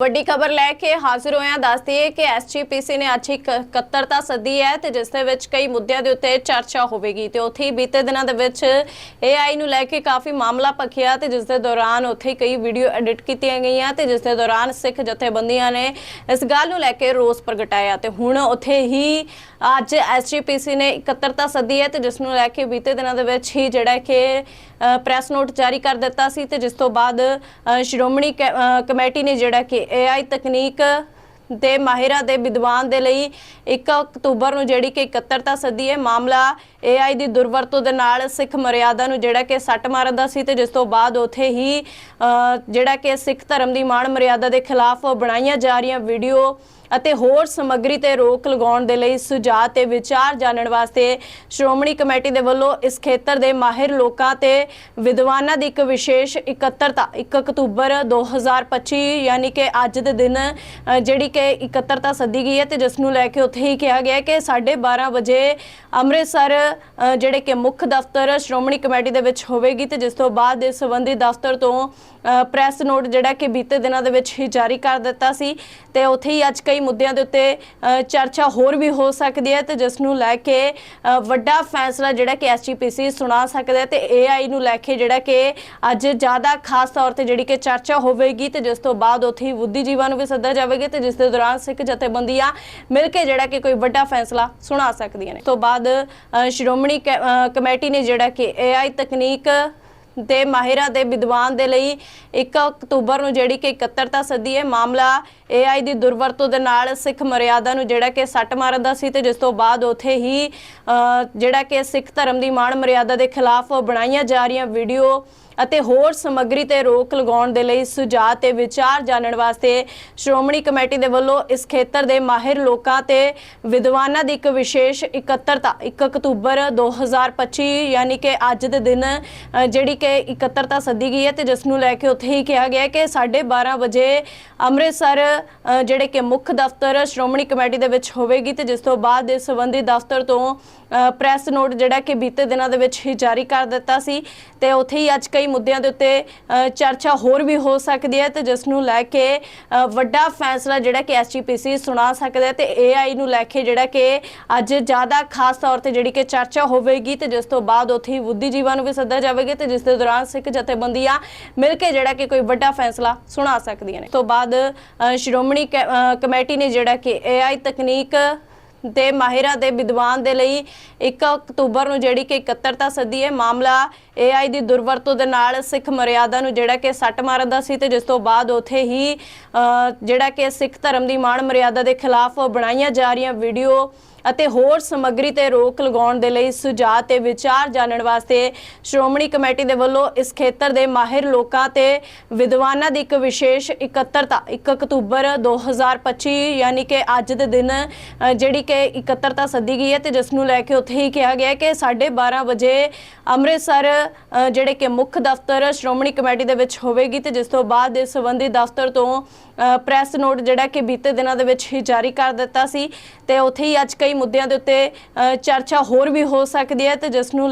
ਵੱਡੀ ਖਬਰ ਲੈ ਕੇ ਹਾਜ਼ਰ ਹੋਏ ਹਾਂ ਦੱਸਦੀ ਹੈ ਕਿ ਐਸਜੀਪੀਸੀ ਨੇ ਅੱਜ ਇੱਕ ਇਕੱਤਰਤਾ ਸੱਦੀ ਹੈ ਤੇ ਜਿਸ ਦੇ ਵਿੱਚ ਕਈ ਮੁੱਦਿਆਂ ਦੇ ਉੱਤੇ ਚਰਚਾ ਹੋਵੇਗੀ ਤੇ ਉੱਥੇ ਹੀ ਬੀਤੇ ਦਿਨਾਂ ਦੇ ਵਿੱਚ AI ਨੂੰ ਲੈ ਕੇ ਕਾਫੀ ਮਾਮਲਾ ਪਖਿਆ ਤੇ ਜਿਸ ਦੇ ਦੌਰਾਨ ਉੱਥੇ ਕਈ ਵੀਡੀਓ ਐਡਿਟ ਕੀਤੀਆਂ ਗਈਆਂ ਤੇ ਜਿਸ ਦੇ ਦੌਰਾਨ ਸਿੱਖ ਜਥੇਬੰਦੀਆਂ ਨੇ ਇਸ ਗੱਲ ਨੂੰ ਲੈ ਕੇ ਰੋਸ ਪ੍ਰਗਟਾਇਆ ਤੇ ਹੁਣ ਉੱਥੇ ਹੀ ਅੱਜ ਐਸਜੀਪੀਸੀ ਨੇ ਇਕੱਤਰਤਾ ਸੱਦੀ ਹੈ ਤੇ ਜਿਸ ਨੂੰ ਲੈ ਕੇ ਬੀਤੇ ਦਿਨਾਂ ਦੇ ਵਿੱਚ ਹੀ ਜਿਹੜਾ ਕਿ ਪ੍ਰੈਸ ਨੋਟ ਜਾਰੀ ਕਰ ਦਿੱਤਾ ਸੀ ਤੇ ਜਿਸ ਤੋਂ ਬਾਅਦ ਸ਼੍ਰੋਮਣੀ ਕਮੇਟੀ ਨੇ ਜਿਹੜਾ ਕਿ AI ਤਕਨੀਕ ਦੇ ਮਾਹਿਰਾਂ ਦੇ ਵਿਦਵਾਨ ਦੇ ਲਈ 1 ਅਕਤੂਬਰ ਨੂੰ ਜਿਹੜੀ ਕਿ ਇਕੱਤਰਤਾ ਸੱਦੀ ਹੈ ਮਾਮਲਾ AI ਦੀ ਦੁਰਵਰਤੋਂ ਦੇ ਨਾਲ ਸਿੱਖ ਮਰਿਆਦਾ ਨੂੰ ਜਿਹੜਾ ਕਿ ਸੱਟ ਮਾਰਨ ਦਾ ਸੀ ਤੇ ਜਿਸ ਤੋਂ ਬਾਅਦ ਉਥੇ ਹੀ ਜਿਹੜਾ ਕਿ ਸਿੱਖ ਧਰਮ ਦੀ ਮਾਣ ਮਰਿਆਦਾ ਦੇ ਖਿਲਾਫ ਬਣਾਈਆਂ ਜਾ ਰਹੀਆਂ ਵੀਡੀਓ ਅਤੇ ਹੋਰ ਸਮੱਗਰੀ ਤੇ ਰੋਕ ਲਗਾਉਣ ਦੇ ਲਈ ਸੁਝਾਅ ਤੇ ਵਿਚਾਰ ਜਾਣਨ ਵਾਸਤੇ ਸ਼੍ਰੋਮਣੀ ਕਮੇਟੀ ਦੇ ਵੱਲੋਂ ਇਸ ਖੇਤਰ ਦੇ ਮਾਹਿਰ ਲੋਕਾਂ ਤੇ ਵਿਦਵਾਨਾਂ ਦੀ ਇੱਕ ਵਿਸ਼ੇਸ਼ ਇਕੱਤਰਤਾ 1 ਅਕਤੂਬਰ 2025 ਯਾਨੀ ਕਿ ਅੱਜ ਦੇ ਦਿਨ ਜਿਹੜੀ ਕਿ ਇਕੱਤਰਤਾ ਸੱਦੀ ਗਈ ਹੈ ਤੇ ਜਿਸ ਨੂੰ ਲੈ ਕੇ ਉੱਥੇ ਹੀ ਕਿਹਾ ਗਿਆ ਹੈ ਕਿ 12:30 ਵਜੇ ਅੰਮ੍ਰਿਤਸਰ ਜਿਹੜੇ ਕਿ ਮੁੱਖ ਦਫ਼ਤਰ ਸ਼੍ਰੋਮਣੀ ਕਮੇਟੀ ਦੇ ਵਿੱਚ ਹੋਵੇਗੀ ਤੇ ਜਿਸ ਤੋਂ ਬਾਅਦ ਇਸ ਸੰਬੰਧੀ ਦਫ਼ਤਰ ਤੋਂ ਅ, ਪ੍ਰੈਸ ਨੋਟ ਜਿਹੜਾ ਕਿ ਬੀਤੇ ਦਿਨਾਂ ਦੇ ਵਿੱਚ ਹੀ ਜਾਰੀ ਕਰ ਦਿੱਤਾ ਸੀ ਤੇ ਉੱਥੇ ਹੀ ਅੱਜ ਕਈ ਮੁੱਦਿਆਂ ਦੇ ਉੱਤੇ ਚਰਚਾ ਹੋਰ ਵੀ ਹੋ ਸਕਦੀ ਹੈ ਤੇ ਜਿਸ ਨੂੰ ਲੈ ਕੇ ਵੱਡਾ ਫੈਸਲਾ ਜਿਹੜਾ ਕਿ ਐਸਜੀਪੀਸੀ ਸੁਣਾ ਸਕਦਾ ਹੈ ਤੇ AI ਨੂੰ ਲੈ ਕੇ ਜਿਹੜਾ ਕਿ ਅੱਜ ਜ਼ਿਆਦਾ ਖਾਸ ਤੌਰ ਤੇ ਜਿਹੜੀ ਕਿ ਚਰਚਾ ਹੋਵੇਗੀ ਤੇ ਜਿਸ ਤੋਂ ਬਾਅਦ ਉੱਥੇ ਹੀ ਬੁੱਧੀਜੀਵਾਂ ਨੂੰ ਵੀ ਸੱਦਾ ਜਾਵੇਗਾ ਤੇ ਜਿਸ ਦੇ ਦੌਰਾਨ ਸਿੱਖ ਜਥੇਬੰਦੀਆਂ ਮਿਲ ਕੇ ਜਿਹੜਾ ਕਿ ਕੋਈ ਵੱਡਾ ਫੈਸਲਾ ਸੁਣਾ ਸਕਦੀਆਂ ਨੇ। ਤੋਂ ਬਾਅਦ ਸ਼੍ਰੋਮਣੀ ਕਮੇਟੀ ਨੇ ਜਿਹੜਾ ਕਿ AI ਤਕਨੀਕ ਦੇ ਮਾਹਿਰਾਂ ਦੇ ਵਿਦਵਾਨ ਦੇ ਲਈ 1 ਅਕਤੂਬਰ ਨੂੰ ਜਿਹੜੀ ਕਿ ਇਕੱਤਰਤਾ ਸੱਦੀ ਹੈ ਮਾਮਲਾ AI ਦੀ ਦੁਰਵਰਤੋਂ ਦੇ ਨਾਲ ਸਿੱਖ ਮਰਿਆਦਾ ਨੂੰ ਜਿਹੜਾ ਕਿ ਸੱਟ ਮਾਰਨ ਦਾ ਸੀ ਤੇ ਜਿਸ ਤੋਂ ਬਾਅਦ ਉਥੇ ਹੀ ਜਿਹੜਾ ਕਿ ਸਿੱਖ ਧਰਮ ਦੀ ਮਾਣ ਮਰਿਆਦਾ ਦੇ ਖਿਲਾਫ ਬਣਾਈਆਂ ਜਾ ਰਹੀਆਂ ਵੀਡੀਓ ਅਤੇ ਹੋਰ ਸਮੱਗਰੀ ਤੇ ਰੋਕ ਲਗਾਉਣ ਦੇ ਲਈ ਸੁਝਾਅ ਤੇ ਵਿਚਾਰ ਜਾਣਨ ਵਾਸਤੇ ਸ਼੍ਰੋਮਣੀ ਕਮੇਟੀ ਦੇ ਵੱਲੋਂ ਇਸ ਖੇਤਰ ਦੇ ਮਾਹਿਰ ਲੋਕਾਂ ਤੇ ਵਿਦਵਾਨਾਂ ਦੀ ਇੱਕ ਵਿਸ਼ੇਸ਼ ਇਕੱਤਰਤਾ 1 ਅਕਤੂਬਰ 2025 ਯਾਨੀ ਕਿ ਅੱਜ ਦੇ ਦਿਨ ਜਿਹੜੀ ਕਿ ਇਕੱਤਰਤਾ ਸੱਦੀ ਗਈ ਹੈ ਤੇ ਜਿਸ ਨੂੰ ਲੈ ਕੇ ਉੱਥੇ ਹੀ ਕਿਹਾ ਗਿਆ ਹੈ ਕਿ 12:30 ਵਜੇ ਅੰਮ੍ਰਿਤਸਰ ਜਿਹੜੇ ਕਿ ਮੁੱਖ ਦਫ਼ਤਰ ਸ਼੍ਰੋਮਣੀ ਕਮੇਟੀ ਦੇ ਵਿੱਚ ਹੋਵੇਗੀ ਤੇ ਜਿਸ ਤੋਂ ਬਾਅਦ ਇਸ ਸੰਬੰਧੀ ਦਫ਼ਤਰ ਤੋਂ ਅ, ਪ੍ਰੈਸ ਨੋਟ ਜਿਹੜਾ ਕਿ ਬੀਤੇ ਦਿਨਾਂ ਦੇ ਵਿੱਚ ਹੀ ਜਾਰੀ ਕਰ ਦਿੱਤਾ ਸੀ ਤੇ ਉੱਥੇ ਹੀ ਅੱਜ ਕਈ ਮੁੱਦਿਆਂ ਦੇ ਉੱਤੇ ਚਰਚਾ ਹੋਰ ਵੀ ਹੋ ਸਕਦੀ ਹੈ ਤੇ ਜਿਸ ਨੂੰ ਲੈ ਕੇ ਵੱਡਾ ਫੈਸਲਾ ਜਿਹੜਾ ਕਿ ਐਸਜੀਪੀਸੀ ਸੁਣਾ ਸਕਦਾ ਹੈ ਤੇ AI ਨੂੰ ਲੈ ਕੇ ਜਿਹੜਾ ਕਿ ਅੱਜ ਜ਼ਿਆਦਾ ਖਾਸ ਤੌਰ ਤੇ ਜਿਹੜੀ ਕਿ ਚਰਚਾ ਹੋਵੇਗੀ ਤੇ ਜਿਸ ਤੋਂ ਬਾਅਦ ਉੱਥੇ ਹੀ ਬੁੱਧੀਜੀਵਾਂ ਨੂੰ ਵੀ ਸੱਦਾ ਜਾਵੇਗਾ ਤੇ ਜਿਸ ਦੇ ਦੌਰਾਨ ਸਿੱਖ ਜਥੇਬੰਦੀਆਂ ਮਿਲ ਕੇ ਜਿਹੜਾ ਕਿ ਕੋਈ ਵੱਡਾ ਫੈਸਲਾ ਸੁਣਾ ਸਕਦੀਆਂ ਨੇ। ਤੋਂ ਬਾਅਦ ਸ਼੍ਰੋਮਣੀ ਕਮੇਟੀ ਨੇ ਜਿਹੜਾ ਕਿ AI ਤਕਨੀਕ ਦੇ ਮਾਹਿਰਾਂ ਦੇ ਵਿਦਵਾਨ ਦੇ ਲਈ 1 ਅਕਤੂਬਰ ਨੂੰ ਜਿਹੜੀ ਕਿ ਇਕੱਤਰਤਾ ਸੱਦੀ ਹੈ ਮਾਮਲਾ AI ਦੀ ਦੁਰਵਰਤੋਂ ਦੇ ਨਾਲ ਸਿੱਖ ਮਰਿਆਦਾ ਨੂੰ ਜਿਹੜਾ ਕਿ ਸੱਟ ਮਾਰਨ ਦਾ ਸੀ ਤੇ ਜਿਸ ਤੋਂ ਬਾਅਦ ਉਥੇ ਹੀ ਜਿਹੜਾ ਕਿ ਸਿੱਖ ਧਰਮ ਦੀ ਮਾਣ ਮਰਿਆਦਾ ਦੇ ਖਿਲਾਫ ਬਣਾਈਆਂ ਜਾ ਰਹੀਆਂ ਵੀਡੀਓ ਅਤੇ ਹੋਰ ਸਮੱਗਰੀ ਤੇ ਰੋਕ ਲਗਾਉਣ ਦੇ ਲਈ ਸੁਝਾਅ ਤੇ ਵਿਚਾਰ ਜਾਣਨ ਵਾਸਤੇ ਸ਼੍ਰੋਮਣੀ ਕਮੇਟੀ ਦੇ ਵੱਲੋਂ ਇਸ ਖੇਤਰ ਦੇ ਮਾਹਿਰ ਲੋਕਾਂ ਤੇ ਵਿਦਵਾਨਾਂ ਦੀ ਇੱਕ ਵਿਸ਼ੇਸ਼ ਇਕੱਤਰਤਾ 1 ਅਕਤੂਬਰ 2025 ਯਾਨੀ ਕਿ ਅੱਜ ਦੇ ਦਿਨ ਜਿਹੜੀ ਕਿ ਇਕੱਤਰਤਾ ਸੱਦੀ ਗਈ ਹੈ ਤੇ ਜਿਸ ਨੂੰ ਲੈ ਕੇ ਉੱਥੇ ਹੀ ਕਿਹਾ ਗਿਆ ਹੈ ਕਿ 12:30 ਵਜੇ ਅੰਮ੍ਰਿਤਸਰ ਜਿਹੜੇ ਕਿ ਮੁੱਖ ਦਫ਼ਤਰ ਸ਼੍ਰੋਮਣੀ ਕਮੇਟੀ ਦੇ ਵਿੱਚ ਹੋਵੇਗੀ ਤੇ ਜਿਸ ਤੋਂ ਬਾਅਦ ਇਸ ਸੰਬੰਧੀ ਦਫ਼ਤਰ ਤੋਂ ਪ੍ਰੈਸ ਨੋਟ ਜਿਹੜਾ ਕਿ ਬੀਤੇ ਦਿਨਾਂ ਦੇ ਵਿੱਚ ਹੀ ਜਾਰੀ ਕਰ ਦਿੱਤਾ ਸੀ ਤੇ ਉੱਥੇ ਹੀ ਅੱਜ ਕਈ ਮੁੱਦਿਆਂ ਦੇ ਉੱਤੇ ਚਰਚਾ ਹੋਰ ਵੀ ਹੋ ਸਕਦੀ ਹੈ ਤੇ ਜਿਸ ਨੂੰ